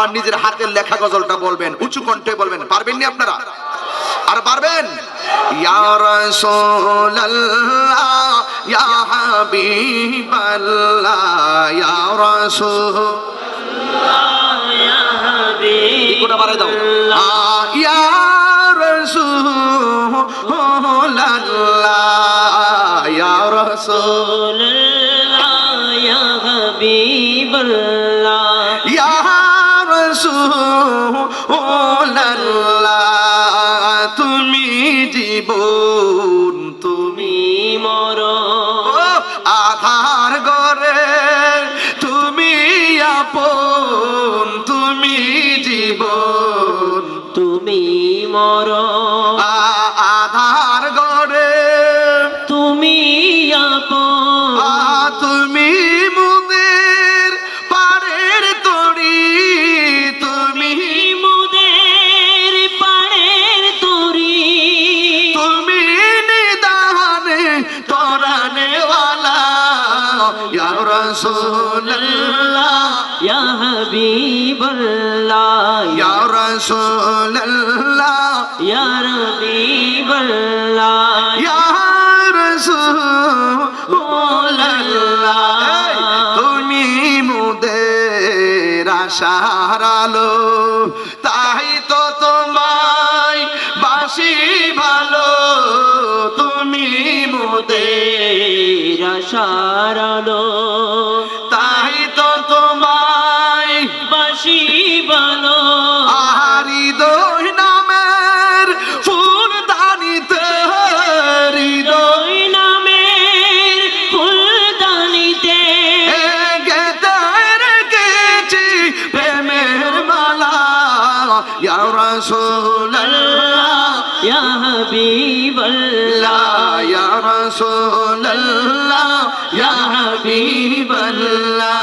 আমার নিজের হাতের লেখা গজলটা বলবেন, উঁচু কণ্ঠে বলবেন পারবেন নি আপনারা? আর পারবেন? ইকোটা বাড়াই দাও। ইয়া তুমি রাসূলুল্লাহ ইয়া হাবিবাল্লাহ ইয়া রাসূলুল্লাহ ইয়া হাবিবাল্লাহ ইয়া রাসূলুল্লাহ তুমি মুদের আশার আলো তাই তো তোমায় বাসি ভালো তুমি মুদের সারালো বালো আহারি দই নামের ফুল দানিতে হৃদয় নামের ফুলদানিতে গেতে রেখেছি প্রেমের মালা। ইয়া রাসূলুল্লাহ ইয়া হাবিবাল্লাহ। ইয়া রাসূলুল্লাহ ইয়া হাবিবাল্লাহ।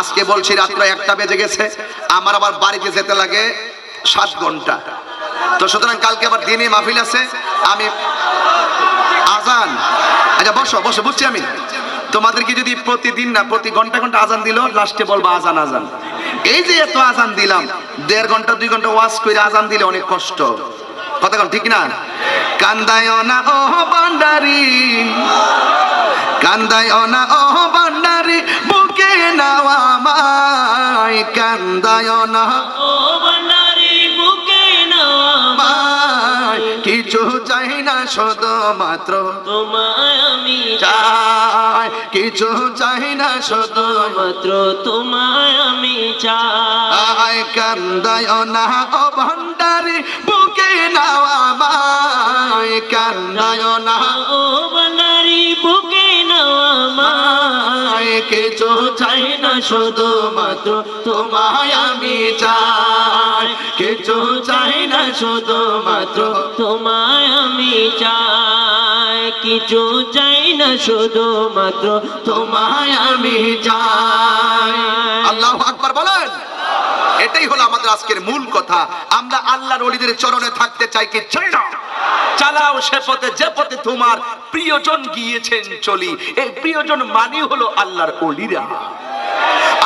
আজকে বলছি রাত্র একটা বেজে গেছে, আমার আবার বাড়িতে যেতে লাগে সাত ঘণ্টা। তো সুতরাং কালকে আবার দিনে মাহফিল আছে, আমি আজান আচ্ছা বসো বসো, বুঝছি আমি। তোমাদেরকে যদি প্রতিদিন না, প্রতি ঘণ্টা ঘণ্টা আজান দিল, লাস্টে বলব আজান আজান। এই যে এত আজান দিলাম, দেড় ঘণ্টা, দুই ঘণ্টা ওয়াশ করে আজান দিলে অনেক কষ্ট। কথা ঠিক না কান্দায় না ও বান্ডারি কান্দায় না ও কান্দায় না নাও কিছু চাই না শুধু মাত্র। তোমায় আমি চাই কিছু চাই না শুধু মাত্র। তোমায় আমি চাই। কান্দায় না ও ভান্ডারি বুকে নাওয়া মাই কান্দায় না ও কিছু চাই না শুধু মাত্র তোমায় আমি চাই। কিছু চাই না শুধু মাত্র তোমায় আমি চাই। কিছু চাই না শুধু মাত্র তোমায় আমি চাই। আল্লাহ আকবার বলেন। এটাই হলো আমাদের আজকের মূল কথা। আমরা আল্লাহর ওলিদের চরণে থাকতে চাই কি চাই না চালাও সে পথে, যে পথে তোমার প্রিয়জন গিয়েছেন চলি। এই প্রিয়জন মানি হলো আল্লাহর ওলিরা।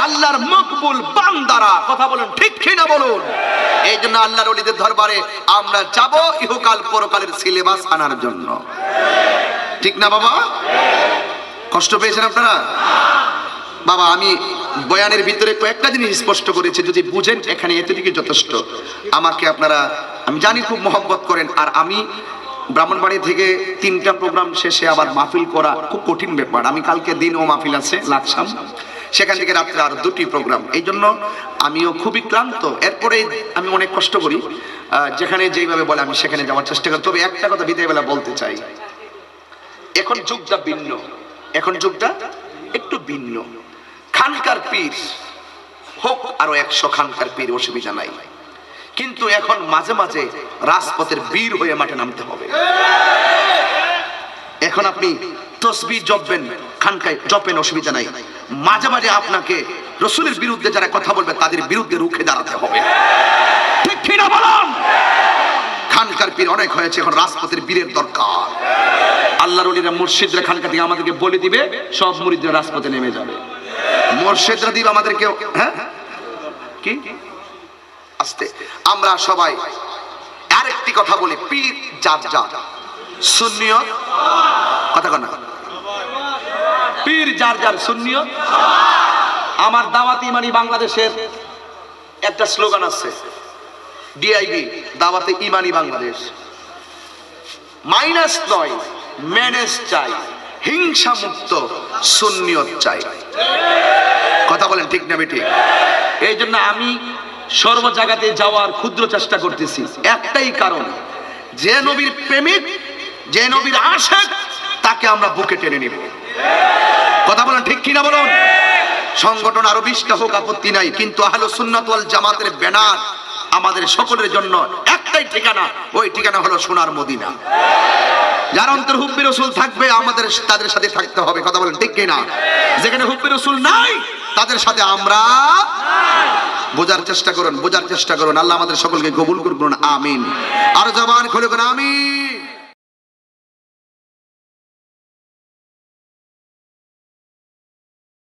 আল্লাহর মকবুল বান্দারা। কথা বলুন ঠিক কিনা বলুন? এই জন্য আল্লাহর ওলিদের দরবারে আমরা যাব ইহকাল পরকালের সিলেবাস আনার জন্য। ঠিক না বাবা? কষ্ট পেয়েছেন আপনারা? বাবা, আমি বয়ানের ভিতরে কয়েকটা জিনিস স্পষ্ট করেছে, যদি বুঝেন এখানে এতটুকু যথেষ্ট। আমাকে আপনারা, আমি জানি খুব মহব্বত করেন, আর আমি ব্রাহ্মণবাড়ি থেকে তিনটা প্রোগ্রাম শেষে আবার মাহফিল করা খুব কঠিন ব্যাপার। আমি কালকে দিনও মাহফিল আছে লাকসাম সেখান থেকে রাত্রে আর দুটি প্রোগ্রাম। এই জন্য আমিও খুবই ক্লান্ত। এরপরে আমি অনেক কষ্ট করি। যেখানে যেইভাবে বলে আমি সেখানে যাওয়ার চেষ্টা করি। তবে একটা কথা বিদায়বেলা বলতে চাই। এখন যুগটা ভিন্ন। এখন যুগটা একটু ভিন্ন। খানকার পীর। হোক আরও একশো খানকার পীর, অসুবিধা নাই। কিন্তু এখন মাঝে মাঝে রাজপথের বীর হয়ে মাঠে নামতে হবে। এখন আপনি তসবি জপবেন, খানকায় জপেন, অসুবিধা নাই। মাঝে মাঝে আপনাকে রসুলের বিরুদ্ধে যারা কথা বলবে, তাদের বিরুদ্ধে রুখে দাঁড়াতে হবে। খানকার পীর অনেক হয়েছে, এখন রাজপথের বীরের দরকার। আল্লাহর অলিরা মুর্শিদরা খানকা থেকে আমাদেরকে বলে দিবে, সব মুরিদরা রাজপথে নেমে যাবে। মুর্শিদরা দিবে আমাদেরকে হ্যাঁ? কি? আস্তে। আমরা সবাই আরেকটি কথা বলি, পীর যার যার শূন্য কথা কন পীর যার যার শূন্য আমার দাওয়াত ইমানি বাংলাদেশের একটা স্লোগান আছে। ডিআইবি দাওয়াতে ইমানি বাংলাদেশ। মাইনাস নয়, ম্যানেজ চাই। হিংসা মুক্ত শূন্যত চাই। কথা বলেন ঠিক না ঠিক এই জন্য আমি সর্ব জায়গাতে যাওয়ার ক্ষুদ্র চেষ্টা করতেছি। একটাই কারণ, যে নবীর প্রেমিক, যে নবীর আশেক, তাকে আমরা বুকে টেনে নিব। কথা বলেন ঠিক কিনা বলুন? সংগঠন আরও বিশটা হোক, আপত্তি নাই, কিন্তু আহলো সুন্নাত জামাতের ব্যানার আমাদের সকলের জন্য একটাই ঠিকানা। ওই ঠিকানা হলো সোনার মদিনা। যার অন্তর হুব্বি রসুল থাকবে, আমাদের তাদের সাথে থাকতে হবে। কথা বলেন, ঠিক না যেখানে হুব্বি রসুল নাই, তাদের সাথে আমরা বোঝার চেষ্টা করুন, বোঝার চেষ্টা করুন। আল্লাহ আমাদের সকলকে কবুল করুন আমিন। আর জবান খুলে আমিন।